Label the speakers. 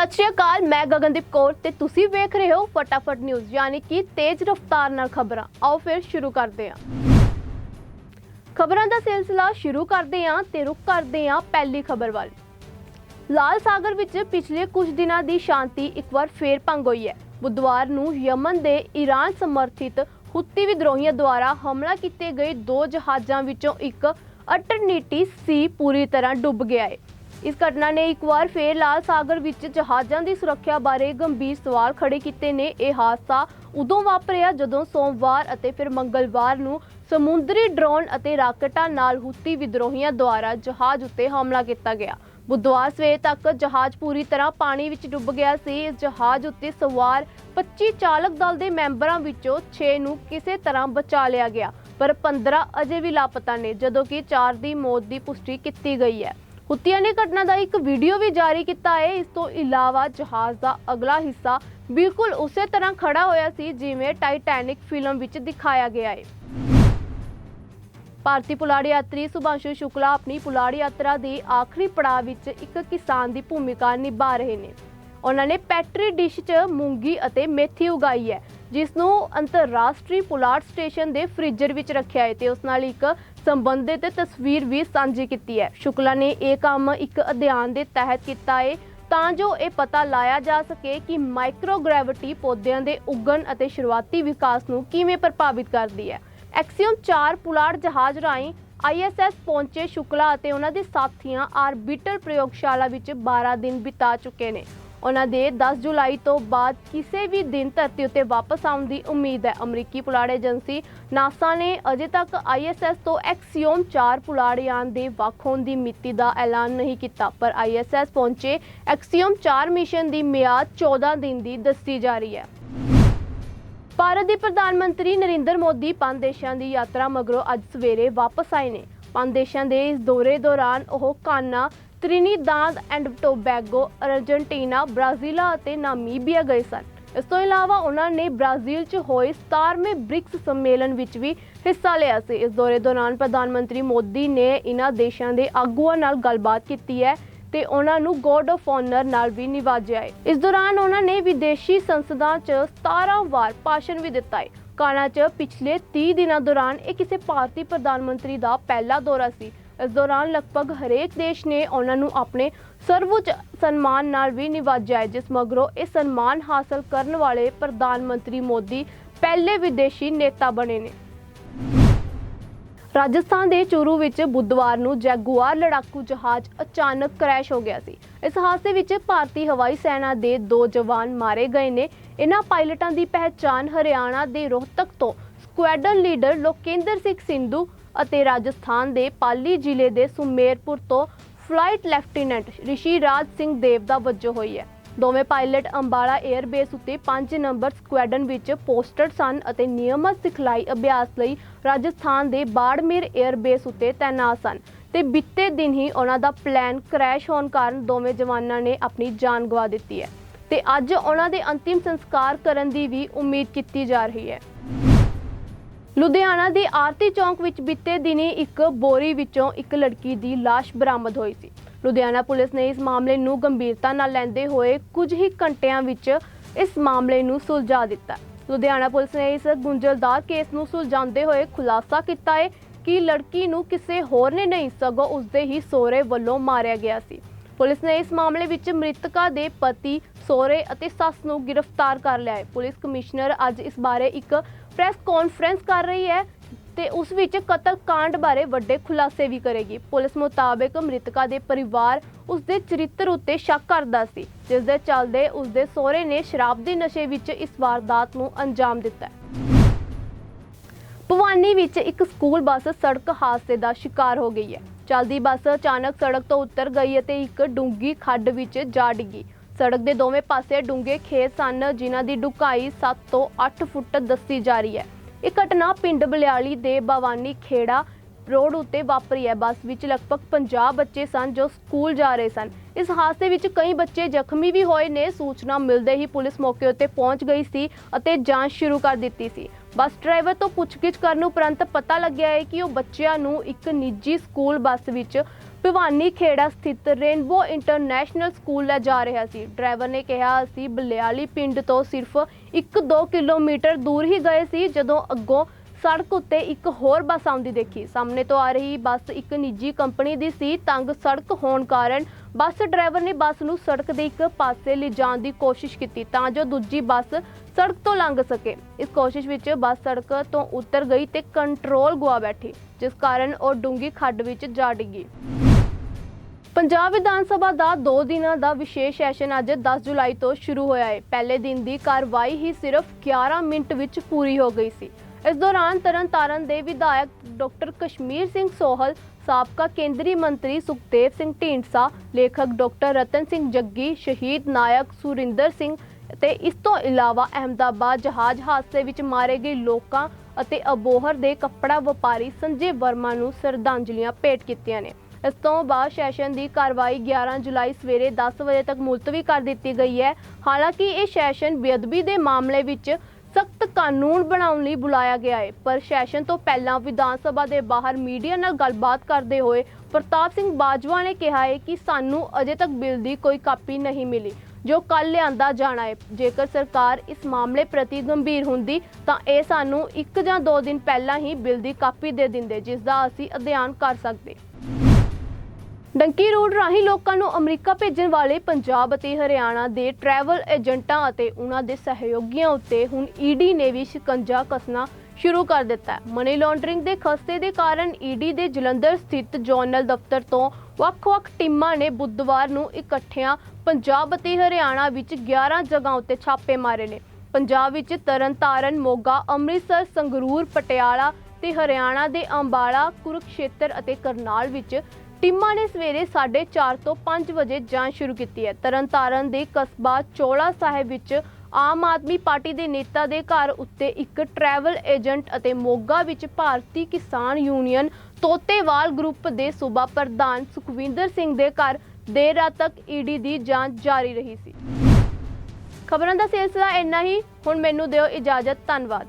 Speaker 1: ਸਤਿ ਸ਼੍ਰੀ ਅਕਾਲ, ਮੈਂ ਗਗਨਦੀਪ ਕੌਰ ਤੇ ਤੁਸੀਂ ਵੇਖ ਰਹੇ ਹੋ ਫਟਾਫਟ ਨਿਊਜ਼, ਯਾਨੀ ਕਿ ਤੇਜ਼ ਰਫ਼ਤਾਰ ਨਾਲ ਖਬਰਾਂ। ਆਓ ਫਿਰ ਸ਼ੁਰੂ ਕਰਦੇ ਹਾਂ। ਖਬਰਾਂ ਦਾ ਸਿਲਸਿਲਾ ਸ਼ੁਰੂ ਕਰਦੇ ਹਾਂ ਤੇ ਰੁਕ ਕਰਦੇ ਹਾਂ ਪਹਿਲੀ ਖਬਰ ਵੱਲ। ਲਾਲ ਸਾਗਰ ਵਿੱਚ ਪਿਛਲੇ ਕੁਝ ਦਿਨਾਂ ਦੀ ਸ਼ਾਂਤੀ ਇੱਕ ਵਾਰ ਫੇਰ ਭੰਗ ਹੋਈ ਹੈ। ਬੁੱਧਵਾਰ ਨੂੰ ਯਮਨ ਦੇ ਈਰਾਨ ਸਮਰਥਿਤ ਹੁੱਤੀ ਵਿਦਰੋਹੀਆਂ ਦੁਆਰਾ ਹਮਲਾ ਕੀਤੇ ਗਏ ਦੋ ਜਹਾਜ਼ਾਂ ਵਿੱਚੋਂ ਇੱਕ ਅਟਰਨੀਟੀ ਸੀ ਪੂਰੀ ਤਰ੍ਹਾਂ ਡੁੱਬ ਗਿਆ ਹੈ। ਇਸ ਘਟਨਾ ਨੇ ਇੱਕ ਵਾਰ ਫੇਰ ਲਾਲ ਸਾਗਰ ਵਿੱਚ ਜਹਾਜ਼ਾਂ ਦੀ ਸੁਰੱਖਿਆ ਬਾਰੇ ਗੰਭੀਰ ਸਵਾਲ ਖੜੇ ਕੀਤੇ ਨੇ। ਇਹ ਹਾਦਸਾ ਉਦੋਂ ਵਾਪਰਿਆ ਜਦੋਂ ਸੋਮਵਾਰ ਅਤੇ ਫਿਰ ਮੰਗਲਵਾਰ ਨੂੰ ਸਮੁੰਦਰੀ ਡਰੋਨ ਅਤੇ ਰਾਕਟਾਂ ਨਾਲ ਹੁੱਤੀ ਵਿਦਰੋਹੀਆਂ ਦੁਆਰਾ ਜਹਾਜ਼ ਉੱਤੇ ਹਮਲਾ ਕੀਤਾ ਗਿਆ। ਬੁੱਧਵਾਰ ਸਵੇਰ ਤੱਕ ਜਹਾਜ਼ ਪੂਰੀ ਤਰ੍ਹਾਂ ਪਾਣੀ ਵਿੱਚ ਡੁੱਬ ਗਿਆ ਸੀ। ਇਸ ਜਹਾਜ਼ ਉੱਤੇ ਸਵਾਰ 25 ਚਾਲਕ ਦਲ ਦੇ ਮੈਂਬਰਾਂ ਵਿੱਚੋਂ 6 ਨੂੰ ਕਿਸੇ ਤਰ੍ਹਾਂ ਬਚਾ ਲਿਆ ਗਿਆ। ਪਰ 15 ਅਜੇ ਵੀ ਲਾਪਤਾ ਨੇ, ਜਦੋਂ ਕਿ 4 ਦੀ ਮੌਤ ਦੀ ਪੁਸ਼ਟੀ ਕੀਤੀ ਗਈ ਹੈ। ਹੁੱਤੀਆਂ ਨੇ ਘਟਨਾ ਦਾ ਇੱਕ ਵੀਡੀਓ ਵੀ ਜਾਰੀ ਕੀਤਾ ਹੈ। ਇਸ ਤੋਂ ਇਲਾਵਾ ਜਹਾਜ਼ ਦਾ ਅਗਲਾ ਹਿੱਸਾ ਬਿਲਕੁਲ ਉਸੇ ਤਰ੍ਹਾਂ ਖੜਾ ਹੋਇਆ ਸੀ, ਜਿਵੇਂ ਟਾਈਟੈਨਿਕ ਫਿਲਮ ਵਿੱਚ ਦਿਖਾਇਆ ਗਿਆ ਹੈ। ਭਾਰਤੀ ਪੁਲਾੜ ਯਾਤਰੀ ਸੁਭਾਂਸ਼ੂ ਸ਼ੁਕਲਾ ਆਪਣੀ ਪੁਲਾੜ ਯਾਤਰਾ ਦੇ ਆਖਰੀ ਪੜਾਅ ਵਿੱਚ ਇੱਕ ਕਿਸਾਨ ਦੀ ਭੂਮਿਕਾ ਨਿਭਾ ਰਹੇ ਨੇ। ਉਹਨਾਂ ਨੇ ਪੈਟਰੀ ਡਿਸ਼ 'ਚ ਮੂੰਗੀ ਅਤੇ ਮੇਥੀ ਉਗਾਈ ਹੈ। ਜਿਸ ਨੂੰ ਅੰਤਰਰਾਸ਼ਟਰੀ ਪੁਲਾੜ ਸਟੇਸ਼ਨ ਦੇ ਫ੍ਰੀਜ਼ਰ ਵਿੱਚ ਰੱਖਿਆ ਹੈ ਤੇ ਉਸ ਨਾਲ ਇੱਕ ਸੰਬੰਧਿਤ ਤਸਵੀਰ ਵੀ ਸਾਂਝੀ ਕੀਤੀ ਹੈ। ਸ਼ੁਕਲਾ ਨੇ ਇਹ ਕੰਮ ਇੱਕ ਅਧਿਐਨ ਦੇ ਤਹਿਤ ਕੀਤਾ ਹੈ ਤਾਂ ਜੋ ਇਹ ਪਤਾ ਲਾਇਆ ਜਾ ਸਕੇ ਕਿ ਮਾਈਕਰੋਗ੍ਰੈਵਿਟੀ ਪੌਦਿਆਂ ਦੇ ਉਗਣ ਅਤੇ ਸ਼ੁਰੂਆਤੀ ਵਿਕਾਸ ਨੂੰ ਕਿਵੇਂ ਪ੍ਰਭਾਵਿਤ ਕਰਦੀ ਹੈ। ਐਕਸੀਅਮ 4 ਪੁਲਾੜ ਜਹਾਜ਼ ਰਾਹੀਂ ਆਈਐਸਐਸ ਪਹੁੰਚੇ ਸ਼ੁਕਲਾ ਅਤੇ ਉਹਨਾਂ ਦੇ ਸਾਥੀਆਂ ਆਰਬਿਟਰ ਪ੍ਰਯੋਗਸ਼ਾਲਾ ਵਿੱਚ 12 ਦਿਨ ਬਿਤਾ ਚੁੱਕੇ ਨੇ। ਉਹਨਾਂ ਦੇ 10 ਜੁਲਾਈ ਤੋਂ ਬਾਅਦ ਕਿਸੇ ਵੀ ਦਿਨ ਧਰਤੀ ਉੱਤੇ ਵਾਪਸ ਆਉਣ ਦੀ ਉਮੀਦ ਹੈ। ਅਮਰੀਕੀ ਪੁਲਾੜ ਏਜੰਸੀ ਨਾਸਾ ਨੇ ਅਜੇ ਤੱਕ ਆਈਐਸਐਸ ਤੋਂ ਐਕਸੀਓਮ 4 ਪੁਲਾੜਯਾਨ ਦੇ ਵੱਖ ਹੋਣ ਦੀ ਮਿਤੀ ਦਾ ਐਲਾਨ ਨਹੀਂ ਕੀਤਾ, ਪਰ ਆਈਐਸਐਸ ਪਹੁੰਚੇ ਐਕਸੀਓਮ 4 ਮਿਸ਼ਨ ਦੀ ਮਿਆਦ 14 ਦਿਨ ਦੀ ਦੱਸੀ ਜਾ ਰਹੀ ਹੈ। ਭਾਰਤ ਦੇ ਪ੍ਰਧਾਨ ਮੰਤਰੀ ਨਰਿੰਦਰ ਮੋਦੀ ਪੰਜ ਦੇਸ਼ਾਂ ਦੀ ਯਾਤਰਾ ਮਗਰੋਂ ਅੱਜ ਸਵੇਰੇ ਵਾਪਸ ਆਏ ਨੇ। ਪੰਜ ਦੇਸ਼ਾਂ ਦੇ ਇਸ ਦੌਰੇ ਦੌਰਾਨ ਉਹ ਕਾਨਾ, ਤ੍ਰਿਨੀਦਾਦ ਐਂਡ ਟੋਬੈਗੋ, ਅਰਜਨਟੀਨਾ, ਬ੍ਰਾਜ਼ੀਲਾ ਅਤੇ ਨਾਮੀਬੀਆ ਗਏ ਸਨ। ਇਸ ਤੋਂ ਇਲਾਵਾ ਉਹਨਾਂ ਨੇ ਬ੍ਰਾਜ਼ੀਲ 'ਚ ਹੋਏ 17ਵੇਂ ਬ੍ਰਿਕਸ ਸੰਮੇਲਨ ਵਿੱਚ ਵੀ ਹਿੱਸਾ ਲਿਆ ਸੀ। ਇਸ ਦੌਰੇ ਦੌਰਾਨ ਪ੍ਰਧਾਨ ਮੰਤਰੀ ਮੋਦੀ ਨੇ ਇਹਨਾਂ ਦੇਸ਼ਾਂ ਦੇ ਆਗੂਆਂ ਨਾਲ ਗੱਲਬਾਤ ਕੀਤੀ ਹੈ ਤੇ ਉਹਨਾਂ ਨੂੰ ਗੋਡ ਆਫ ਆਨਰ ਨਾਲ ਵੀ ਨਿਵਾਜਿਆ ਹੈ। ਇਸ ਦੌਰਾਨ ਉਹਨਾਂ ਨੇ ਵਿਦੇਸ਼ੀ ਸੰਸਦਾਂ 'ਚ 17 ਵਾਰ ਭਾਸ਼ਣ ਵੀ ਦਿੱਤਾ ਹੈ। ਕਾਨਾ 'ਚ ਪਿਛਲੇ 30 ਦਿਨਾਂ ਦੌਰਾਨ ਇਹ ਕਿਸੇ ਭਾਰਤੀ ਪ੍ਰਧਾਨ ਮੰਤਰੀ ਦਾ ਪਹਿਲਾ ਦੌਰਾ ਸੀ। ਇਸ ਦੌਰਾਨ ਲਗਭਗ ਹਰੇਕ ਦੇਸ਼ ਨੇ ਉਹਨਾਂ ਨੂੰ ਆਪਣੇ ਸਰਵਉੱਚ ਸਨਮਾਨ ਨਾਲ ਵੀ ਨਿਵਾਜਿਆ ਹੈ, ਜਿਸ ਮਗਰੋਂ ਇਹ ਸਨਮਾਨ ਹਾਸਲ ਕਰਨ ਵਾਲੇ ਪ੍ਰਧਾਨ ਮੰਤਰੀ ਮੋਦੀ ਪਹਿਲੇ ਵਿਦੇਸ਼ੀ ਨੇਤਾ ਬਣੇ ਨੇ। ਰਾਜਸਥਾਨ ਦੇ ਚੂਰੂ ਵਿੱਚ ਬੁੱਧਵਾਰ ਨੂੰ ਜੈਗੁਆਰ ਲੜਾਕੂ ਜਹਾਜ਼ ਅਚਾਨਕ ਕ੍ਰੈਸ਼ ਹੋ ਗਿਆ ਸੀ। ਇਸ ਹਾਦਸੇ ਵਿੱਚ ਭਾਰਤੀ ਹਵਾਈ ਸੈਨਾ ਦੇ ਦੋ ਜਵਾਨ ਮਾਰੇ ਗਏ ਨੇ। ਇਹਨਾਂ ਪਾਇਲਟਾਂ ਦੀ ਪਹਿਚਾਣ ਹਰਿਆਣਾ ਦੇ ਰੋਹਤਕ ਤੋਂ ਸਕੁਐਡਨ ਲੀਡਰ ਲੋਕੇਂਦਰ ਸਿੰਘ ਸਿੰਧੂ ਅਤੇ ਰਾਜਸਥਾਨ ਦੇ ਪਾਲੀ ਜ਼ਿਲ੍ਹੇ ਦੇ ਸੁਮੇਰਪੁਰ ਤੋਂ ਫਲਾਈਟ ਲੈਫਟੀਨੈਂਟ ਰਿਸ਼ੀ ਰਾਜ ਸਿੰਘ ਦੇਵ ਦਾ ਵਜੋਂ ਹੋਈ ਹੈ। ਦੋਵੇਂ ਪਾਇਲਟ ਅੰਬਾਲਾ 에ਅਰ ਬੇਸ ਉੱਤੇ 5 ਨੰਬਰ ਸਕੁਐਡਰਨ ਵਿੱਚ ਪੋਸਟਡ ਸਨ ਅਤੇ ਨਿਯਮਤ ਸਿਖਲਾਈ ਅਭਿਆਸ ਲਈ ਰਾਜਸਥਾਨ ਦੇ ਬਾੜਮੇਰ 에ਅਰ ਬੇਸ ਉੱਤੇ ਤਾਇਨਾਤ ਸਨ ਤੇ ਬੀਤੇ ਦਿਨ ਹੀ ਉਹਨਾਂ ਦਾ ਪਲਾਨ ਕ੍ਰੈਸ਼ ਹੋਣ ਕਾਰਨ ਦੋਵੇਂ ਜਵਾਨਾਂ ਨੇ ਆਪਣੀ ਜਾਨ ਗਵਾ ਦਿੱਤੀ ਹੈ ਤੇ ਅੱਜ ਉਹਨਾਂ ਦੇ ਅੰਤਿਮ ਸੰਸਕਾਰ ਕਰਨ ਦੀ ਵੀ ਉਮੀਦ ਕੀਤੀ ਜਾ ਰਹੀ ਹੈ। ਲੁਧਿਆਣਾ ਦੇ ਆਰਤੀ ਚੌਂਕ ਵਿੱਚ ਬੀਤੇ ਦਿਨੀ ਇੱਕ ਬੋਰੀ ਵਿੱਚੋਂ ਇੱਕ ਲੜਕੀ ਦੀ ਲਾਸ਼ ਬਰਾਮਦ ਹੋਈ ਸੀ। ਲੁਧਿਆਣਾ ਪੁਲਿਸ ਨੇ ਇਸ ਮਾਮਲੇ ਨੂੰ ਗੰਭੀਰਤਾ ਨਾਲ ਲੈਂਦੇ ਹੋਏ ਕੁਝ ਹੀ ਘੰਟਿਆਂ ਵਿੱਚ ਇਸ ਮਾਮਲੇ ਨੂੰ ਸੁਲਝਾ ਦਿੱਤਾ। ਲੁਧਿਆਣਾ ਪੁਲਿਸ ਨੇ ਇਸ ਗੁੰਝਲਦਾਰ ਕੇਸ ਨੂੰ ਸੁਲਝਾਉਂਦੇ ਹੋਏ ਖੁਲਾਸਾ ਕੀਤਾ ਹੈ ਕਿ ਲੜਕੀ ਨੂੰ ਕਿਸੇ ਹੋਰ ਨੇ ਨਹੀਂ, ਸਗੋਂ ਉਸਦੇ ਹੀ ਸਹੁਰੇ ਵੱਲੋਂ ਮਾਰਿਆ ਗਿਆ ਸੀ। ਪੁਲਿਸ ਨੇ ਇਸ ਮਾਮਲੇ ਵਿੱਚ ਮ੍ਰਿਤਕਾ ਦੇ ਪਤੀ, ਸੋਹਰੇ ਅਤੇ ਸੱਸ ਨੂੰ ਗ੍ਰਿਫਤਾਰ ਕਰ ਲਿਆ ਹੈ। ਪੁਲਿਸ ਕਮਿਸ਼ਨਰ ਅੱਜ ਇਸ ਬਾਰੇ ਇੱਕ ਪ੍ਰੈਸ ਕਾਨਫਰੰਸ ਕਰ ਰਹੀ ਹੈ ਤੇ ਉਸ ਵਿੱਚ ਕਤਲ ਕਾਂਡ ਬਾਰੇ ਵੱਡੇ ਖੁਲਾਸੇ ਵੀ ਕਰੇਗੀ। ਪੁਲਿਸ ਮੁਤਾਬਕ ਮ੍ਰਿਤਕਾ ਦੇ ਪਰਿਵਾਰ ਉਸ ਦੇ ਚਰਿੱਤਰ ਉੱਤੇ ਸ਼ੱਕ ਕਰਦਾ ਸੀ, ਜਿਸ ਦੇ ਚੱਲਦੇ ਉਸ ਦੇ ਸਹੁਰੇ ਨੇ ਸ਼ਰਾਬ ਦੇ ਨਸ਼ੇ ਵਿੱਚ ਇਸ ਵਾਰਦਾਤ ਨੂੰ ਅੰਜਾਮ ਦਿੱਤਾ ਭਵਾਨੀ ਵਿੱਚ ਇੱਕ ਸਕੂਲ ਬੱਸ ਸੜਕ ਹਾਦਸੇ ਦਾ ਸ਼ਿਕਾਰ ਹੋ ਗਈ ਹੈ। ਚਲਦੀ ਬੱਸ ਅਚਾਨਕ ਸੜਕ ਤੋਂ ਉਤਰ ਗਈ ਅਤੇ ਇੱਕ ਡੂੰਗੀ ਖੱਡ ਵਿੱਚ ਜਾ ਡਿੱਗੀ। ਸੜਕ ਦੇ ਦੋਵੇਂ ਪਾਸੇ ਡੂੰਘੇ ਖੇਤ ਸਨ, ਜਿਨ੍ਹਾਂ ਦੀ ਡੁਕਾਈ 7 ਤੋਂ 8 ਫੁੱਟ ਦੱਸੀ ਜਾ ਰਹੀ ਹੈ। ਇਹ ਘਟਨਾ ਪਿੰਡ ਬਲਿਆਲੀ ਦੇ ਬਵਾਨੀ ਖੇੜਾ ਰੋਡ ਉੱਤੇ ਵਾਪਰੀ ਹੈ। ਬੱਸ ਵਿੱਚ ਲਗਭਗ 50 ਬੱਚੇ ਸਨ ਜੋ ਸਕੂਲ ਜਾ ਰਹੇ ਸਨ। ਇਸ ਹਾਦਸੇ ਵਿੱਚ ਕਈ ਬੱਚੇ ਜ਼ਖਮੀ ਵੀ ਹੋਏ ਨੇ। ਸੂਚਨਾ ਮਿਲਦੇ ਹੀ ਪੁਲਿਸ ਮੌਕੇ ਉੱਤੇ ਪਹੁੰਚ ਗਈ ਸੀ ਅਤੇ ਜਾਂਚ ਸ਼ੁਰੂ ਕਰ ਦਿੱਤੀ ਸੀ। ਬੱਸ ਡਰਾਈਵਰ ਤੋਂ ਪੁੱਛਗਿੱਛ ਕਰਨ ਉਪਰੰਤ ਪਤਾ ਲੱਗਿਆ ਹੈ ਕਿ ਉਹ ਬੱਚਿਆਂ ਨੂੰ ਇੱਕ ਨਿੱਜੀ ਸਕੂਲ ਬੱਸ ਵਿੱਚ ਭਿਵਾਨੀ ਖੇੜਾ ਸਥਿਤ ਰੇਨਬੋ ਇੰਟਰਨੈਸ਼ਨਲ ਸਕੂਲ ਲੈ ਜਾ ਰਿਹਾ ਸੀ। ਡਰਾਈਵਰ ਨੇ ਕਿਹਾ, ਅਸੀਂ ਬਲਿਆਲੀ ਪਿੰਡ ਤੋਂ ਸਿਰਫ 1-2 ਕਿਲੋਮੀਟਰ ਦੂਰ ਹੀ ਗਏ ਸੀ, ਜਦੋਂ ਅੱਗੋਂ ਸੜਕ ਉੱਤੇ ਇੱਕ ਹੋਰ ਬੱਸ ਆਉਂਦੀ ਦੇਖੀ। ਸਾਹਮਣੇ ਤੋਂ ਆ ਰਹੀ ਬੱਸ ਇੱਕ ਨਿੱਜੀ ਕੰਪਨੀ ਦੀ ਸੀ। ਤੰਗ ਸੜਕ ਹੋਣ ਕਾਰਨ ਬੱਸ ਡਰਾਈਵਰ ਨੇ ਬੱਸ ਨੂੰ ਸੜਕ ਦੇ ਇੱਕ ਪਾਸੇ ਲਿਜਾਣ ਦੀ ਕੋਸ਼ਿਸ਼ ਕੀਤੀ ਤਾਂ ਜੋ ਦੂਜੀ ਬੱਸ ਸੜਕ ਤੋਂ ਲੰਘ ਸਕੇ। ਇਸ ਕੋਸ਼ਿਸ਼ ਵਿੱਚ ਬੱਸ ਸੜਕ ਤੋਂ ਉਤਰ ਗਈ ਤੇ ਕੰਟਰੋਲ ਗੁਆ ਬੈਠੀ, ਜਿਸ ਕਾਰਨ ਉਹ ਡੂੰਗੀ ਖੱਡ ਵਿੱਚ ਜਾ ਡਿੱਗੀ। ਪੰਜਾਬ ਵਿਧਾਨ ਸਭਾ ਦਾ 2 ਦਿਨਾਂ ਦਾ ਵਿਸ਼ੇਸ਼ ਸੈਸ਼ਨ ਅੱਜ 10 ਜੁਲਾਈ ਤੋਂ ਸ਼ੁਰੂ ਹੋਇਆ ਹੈ ਪਹਿਲੇ ਦਿਨ ਦੀ ਕਾਰਵਾਈ ਹੀ ਸਿਰਫ 11 ਮਿੰਟ ਵਿੱਚ ਪੂਰੀ ਹੋ ਗਈ ਸੀ। ਇਸ ਦੌਰਾਨ ਤਰਨਤਾਰਨ ਦੇ ਵਿਧਾਇਕ ਡਾਕਟਰ ਕਸ਼ਮੀਰ ਸਿੰਘ ਸੋਹਲ, ਸਾਬਕਾ ਕੇਂਦਰੀ ਮੰਤਰੀ ਸੁਖਦੇਵ ਸਿੰਘ ਢੀਂਡਸਾ, ਲੇਖਕ ਡਾਕਟਰ ਰਤਨ ਸਿੰਘ ਜੱਗੀ, ਸ਼ਹੀਦ ਨਾਇਕ ਸੁਰਿੰਦਰ ਸਿੰਘ ਤੇ ਇਸ ਤੋਂ ਇਲਾਵਾ ਅਹਿਮਦਾਬਾਦ ਜਹਾਜ਼ ਹਾਦਸੇ ਵਿੱਚ ਮਾਰੇ ਗਏ ਲੋਕਾਂ ਅਤੇ ਅਬੋਹਰ ਦੇ ਕੱਪੜਾ ਵਪਾਰੀ ਸੰਜੇ ਵਰਮਾ ਨੂੰ ਸ਼ਰਧਾਂਜਲੀਆਂ ਭੇਟ ਕੀਤੀਆਂ ਨੇ। ਇਸ ਤੋਂ ਬਾਅਦ ਸੈਸ਼ਨ ਦੀ ਕਾਰਵਾਈ 11 ਜੁਲਾਈ ਸਵੇਰੇ 10 ਵਜੇ ਤੱਕ ਮੁਲਤਵੀ ਕਰ ਦਿੱਤੀ ਗਈ ਹੈ। ਹਾਲਾਂਕਿ ਇਹ ਸੈਸ਼ਨ ਬੇਅਦਬੀ ਦੇ ਮਾਮਲੇ ਵਿੱਚ ਸਖਤ ਕਾਨੂੰਨ ਬਣਾਉਣ ਲਈ ਬੁਲਾਇਆ ਗਿਆ ਹੈ। ਪਰ ਸੈਸ਼ਨ ਤੋਂ ਪਹਿਲਾਂ ਵਿਧਾਨ ਸਭਾ ਦੇ ਬਾਹਰ ਮੀਡੀਆ ਨਾਲ ਗੱਲਬਾਤ ਕਰਦੇ ਹੋਏ ਪ੍ਰਤਾਪ ਸਿੰਘ ਬਾਜਵਾ ਨੇ ਕਿਹਾ ਹੈ ਕਿ ਸਾਨੂੰ ਅਜੇ ਤੱਕ ਬਿੱਲ ਦੀ ਕੋਈ ਕਾਪੀ ਨਹੀਂ ਮਿਲੀ, ਜੋ ਕੱਲ ਲਿਆਂਦਾ ਜਾਣਾ ਹੈ। ਜੇਕਰ ਸਰਕਾਰ ਇਸ ਮਾਮਲੇ ਪ੍ਰਤੀ ਗੰਭੀਰ ਹੁੰਦੀ ਤਾਂ ਇਹ ਸਾਨੂੰ ਇੱਕ ਜਾਂ ਦੋ ਦਿਨ ਪਹਿਲਾਂ ਹੀ ਬਿੱਲ ਦੀ ਕਾਪੀ ਦੇ ਦਿੰਦੇ, ਜਿਸ ਦਾ ਅਸੀਂ ਅਧਿਐਨ ਕਰ ਸਕਦੇ। ਡੰਕੀ ਰੋਡ ਰਾਹੀਂ ਲੋਕਾਂ ਨੂੰ ਅਮਰੀਕਾ ਭੇਜਣ ਵਾਲੇ ਪੰਜਾਬ ਅਤੇ ਹਰਿਆਣਾ ਦੇ ਟਰੈਵਲ ਏਜੰਟਾਂ ਅਤੇ ਉਹਨਾਂ ਦੇ ਸਹਿਯੋਗੀਆਂ ਉੱਤੇ ਹੁਣ ਈਡੀ ਨੇ ਵੀ ਸ਼ਿਕੰਜਾ ਕੱਸਣਾ ਸ਼ੁਰੂ ਕਰ ਦਿੱਤਾ ਹੈ। ਮਨੀ ਲਾਂਡਰਿੰਗ ਦੇ ਖਸਤੇ ਦੇ ਕਾਰਨ ਈਡੀ ਦੇ ਜਲੰਧਰ ਸਥਿਤ ਜ਼ੋਨਲ ਦਫ਼ਤਰ ਤੋਂ ਵੱਖ-ਵੱਖ ਟੀਮਾਂ ਨੇ ਬੁੱਧਵਾਰ ਨੂੰ ਇਕੱਠਿਆਂ ਪੰਜਾਬ ਅਤੇ ਹਰਿਆਣਾ ਵਿੱਚ 11 ਜਗ੍ਹਾ ਉੱਤੇ ਛਾਪੇ ਮਾਰੇ ਨੇ। ਪੰਜਾਬ ਵਿੱਚ ਤਰਨਤਾਰਨ ਮੋਗਾ, ਅੰਮ੍ਰਿਤਸਰ, ਸੰਗਰੂਰ, ਪਟਿਆਲਾ ਤੇ ਹਰਿਆਣਾ ਦੇ ਅੰਬਾਲਾ, ਕੁਰੂਕਸ਼ੇਤਰ ਅਤੇ ਕਰਨਾਲ ਵਿੱਚ ਟੀਮਾਂ ਨੇ ਸਵੇਰੇ 4:30 ਤੋਂ 5 ਵਜੇ ਜਾਂਚ ਸ਼ੁਰੂ ਕੀਤੀ ਹੈ। ਤਰਨਤਾਰਨ ਦੇ ਕਸਬਾ ਚੋਲਾ ਸਾਹਿਬ ਵਿੱਚ ਆਮ ਆਦਮੀ ਪਾਰਟੀ ਦੇ ਨੇਤਾ ਦੇ ਘਰ ਉੱਤੇ ਇੱਕ ਟਰੈਵਲ ਏਜੰਟ ਅਤੇ ਮੋਗਾ ਵਿੱਚ ਭਾਰਤੀ ਕਿਸਾਨ ਯੂਨੀਅਨ ਤੋਤੇਵਾਲ ਗਰੁੱਪ ਦੇ ਸੂਬਾ ਪ੍ਰਧਾਨ ਸੁਖਵਿੰਦਰ ਸਿੰਘ ਦੇ ਘਰ ਦੇਰ ਰਾਤ ਤੱਕ ਈਡੀ ਦੀ ਜਾਂਚ ਜਾਰੀ ਰਹੀ ਸੀ। ਖਬਰਾਂ ਦਾ ਸਿਲਸਿਲਾ ਇੰਨਾ ਹੀ। ਹੁਣ ਮੈਨੂੰ ਦਿਓ ਇਜਾਜ਼ਤ। ਧੰਨਵਾਦ।